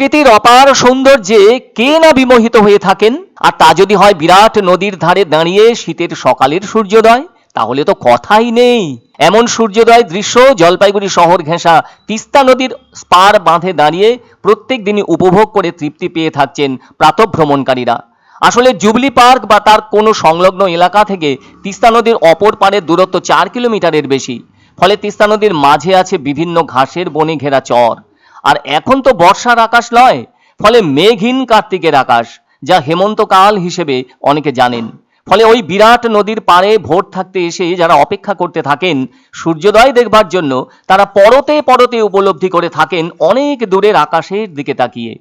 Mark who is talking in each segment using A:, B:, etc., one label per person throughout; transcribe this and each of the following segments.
A: প্রকৃতির অপার সৌন্দর্যে কে না বিমোহিত হয়ে থাকেন? আর তা যদি হয় বিরাট নদীর ধারে দাঁড়িয়ে শীতের সকালের সূর্যোদয়, তাহলে তো কথাই নেই। এমন সূর্যোদয় দৃশ্য জলপাইগুড়ি শহর ঘেঁষা তিস্তা নদীর স্পার বাঁধে দাঁড়িয়ে প্রত্যেক দিনই উপভোগ করে তৃপ্তি পেয়ে থাকছেন প্রাতভ্রমণকারীরা। আসলে জুবলি পার্ক বা তার কোনো সংলগ্ন এলাকা থেকে তিস্তা নদীর অপর পারের দূরত্ব চার কিলোমিটারের বেশি। ফলে তিস্তা নদীর মাঝে আছে বিভিন্ন ঘাসের বনে ঘেরা চর। আর এখন তো বর্ষার আকাশ নয় ফলে মেঘহীন কার্তিকের আকাশ, যা হেমন্তকাল হিসেবে অনেকে জানেন। ফলে ওই বিরাট নদীর পাড়ে ভোর থাকতে এসে যারা অপেক্ষা করতে থাকেন, সূর্যোদয় দেখবার জন্য তারা পরতে পরতে উপলব্ধি করে থাকেন অনেক দূরের আকাশের দিকে তাকিয়ে।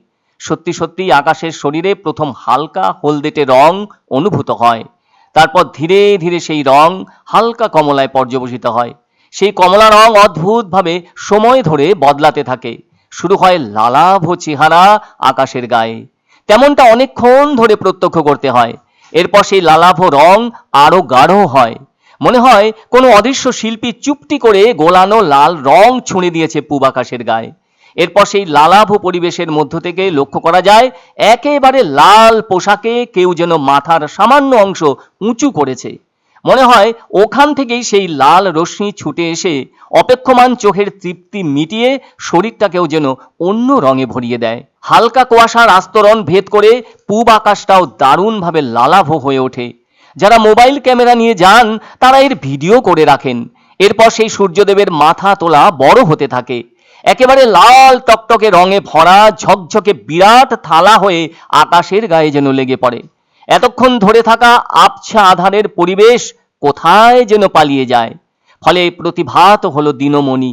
A: সত্যি সত্যি আকাশের শরীরে প্রথম হালকা হলদেটে রং অনুভূত হয়। তারপর ধীরে ধীরে সেই রং হালকা কমলায় পর্যবসিত হয়। সেই কমলা রং অদ্ভুতভাবে সময় ধরে বদলাতে থাকে। শুরু হয় লালাভ চেহারা আকাশের গায়ে। তেমনটা অনেকক্ষণ ধরে প্রত্যক্ষ করতে হয়। এরপর সেই লালাভ রং আরও গাঢ় হয়। মনে হয় কোনো অদৃশ্য শিল্পী চুপটি করে গোলানো লাল রং ছুঁড়ে দিয়েছে পূব আকাশের গায়ে। এরপর সেই লালাভ পরিবেশের মধ্য থেকে লক্ষ্য করা যায়, একেবারে লাল পোশাকে কেউ যেন মাথার সামান্য অংশ উঁচু করেছে। মনে হয় ওখান থেকেই সেই লাল রশ্মি ছুটে এসে অপেক্ষমান চোখের তৃপ্তি মিটিয়ে শরীরটাকেও যেন অন্য রঙে ভরিয়ে দেয়। হালকা কুয়াশার আস্তরণ ভেদ করে পূব আকাশটাও দারুণভাবে লালাভ হয়ে ওঠে। যারা মোবাইল ক্যামেরা নিয়ে যান, তারা এর ভিডিও করে রাখেন। এরপর সেই সূর্যদেবের মাথা তোলা বড় হতে থাকে। একেবারে লাল টকটকে রঙে ভরা ঝকঝকে বিরাট থালা হয়ে আকাশের গায়ে যেন লেগে পড়ে। এতক্ষণ ধরে থাকা আবছা আধারের পরিবেশ কোথায় যেন পালিয়ে যায়। ফলে প্রতিভাত হলো দিনমণি।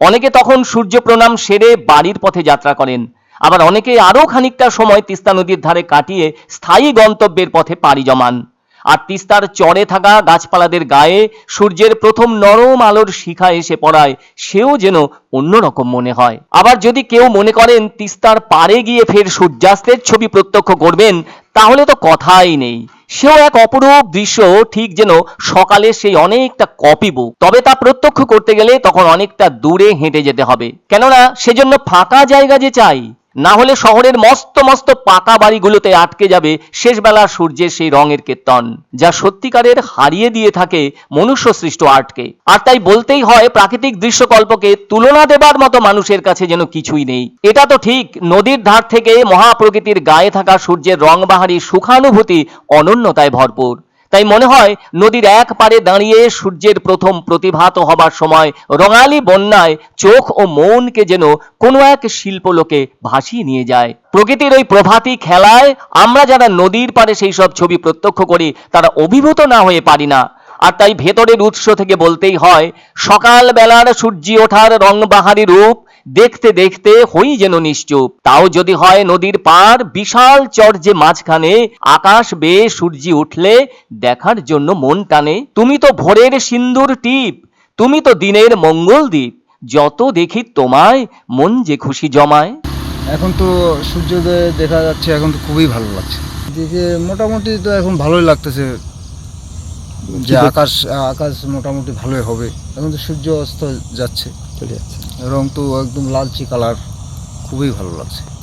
A: অনেকে তখন সূর্য প্রণাম সেরে বাড়ির পথে যাত্রা করেন। আবার অনেকে আরও খানিকটা সময় তিস্তা নদীর ধারে কাটিয়ে স্থায়ী গন্তব্যের পথে পাড়ি জমান। আর তিস্তার চড়ে থাকা গাছপালাদের গায়ে সূর্যের প্রথম নরম আলোর শিখা এসে পড়ায়, সেও যেন অন্যরকম মনে হয়। আবার যদি কেউ মনে করেন তিস্তার পারে গিয়ে ফের সূর্যাস্তের ছবি প্রত্যক্ষ করবেন তাহলে তো কথাই নেই। সেও এক অপরূপ দৃশ্য ঠিক যেন সকালে সেই অনেকটা কপি বুক। তবে তা প্রত্যক্ষ করতে গেলে তখন অনেকটা দূরে হেঁটে যেতে হবে। কেননা সেজন্য ফাঁকা জায়গা যে চাই। না হলে শহরের মস্ত মস্ত পাকা বাড়িগুলোতে আটকে যাবে শেষবেলা সূর্যের সেই রঙের কীর্তন, যা সত্যিকারের হারিয়ে দিয়ে থাকে মনুষ্য সৃষ্ট আর্টকে। আর তাই বলতেই হয়, প্রাকৃতিক দৃশ্যকল্পকে তুলনা দেবার মতো মানুষের কাছে যেন কিছুই নেই। এটা তো ঠিক, নদীর ধার থেকে মহাপ্রকৃতির গায়ে থাকা সূর্যের রংবাহারি সুখানুভূতি অনন্যতায় ভরপুর। তাই মনে হয় নদীর এক পারে দাঁড়িয়ে সূর্যের প্রথম প্রতিভাত হবার সময় রঙালি বন্যায় চোখ ও মনকে যেন কোনো এক শিল্পলোকে ভাসিয়ে নিয়ে যায়। প্রকৃতির ওই প্রভাতী খেলায় আমরা যারা নদীর পারে সেই সব ছবি প্রত্যক্ষ করি, তারা অভিভূত না হয়ে পারি না। আর তাই ভেতরের উৎস থেকে বলতেই হয় সকাল বেলার সূর্যি ওঠার রংবাহারি রূপ দেখতে দেখতে হই যেন নিশ্চুপ। তাও যদি হয় নদীর পার বিশাল চর্যে মাঝখানে আকাশ বেয়ে সূর্যি উঠলে দেখার জন্য মন টানে। তুমি তো ভোরের সিন্দুর টিপ তুমি তো দিনের মঙ্গল দ্বীপ। যত দেখি তোমায় মন যে খুশি জমায়।
B: এখন তো সূর্যোদয় দেখা যাচ্ছে এখন তো খুবই ভালো লাগছে। দেখে মোটামুটি তো এখন ভালোই লাগতেছে যে আকাশ আকাশ মোটামুটি ভালোই হবে। এখন তো সূর্য অস্ত যাচ্ছে
C: চলে যাচ্ছে।
B: রং তো একদম লালচে কালার খুবই ভালো লাগছে।